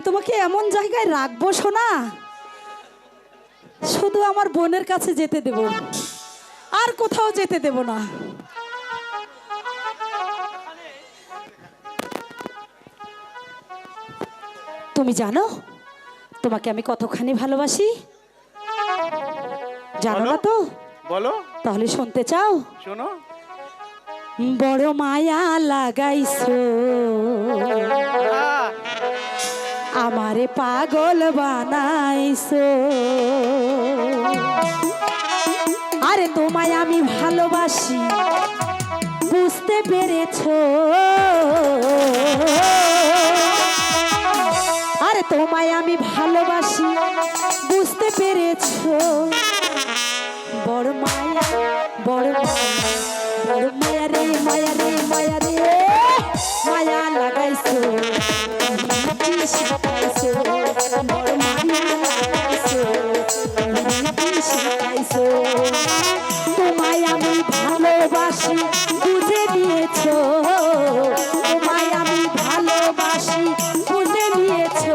তোমাকে এমন জায়গায় রাখব শোনা শুধু আমার বোনের কাছে যেতে দেব। আর কোথাও যেতে দেব না। তুমি জানো তোমাকে আমি কতখানি ভালোবাসি? জানো না তো? বলো। তাহলে শুনতে চাও? শোনো। বড় মায়া লাগাইছো। আমারে পাগল বানাইছো। আরে তোমায় আমি ভালোবাসি, বুঝতে পেরেছ? আরে তোমায় আমি ভালোবাসি, বুঝতে পেরেছ? বড় মায়া বড় মায়া বড় মায়া রে মায়া রে মায়া রে, মায়া লাগাইছো। তোমায় আমি ভালোবাসি বুঝে নিয়েছো। তোমায় আমি ভালোবাসি বুঝে নিয়েছো।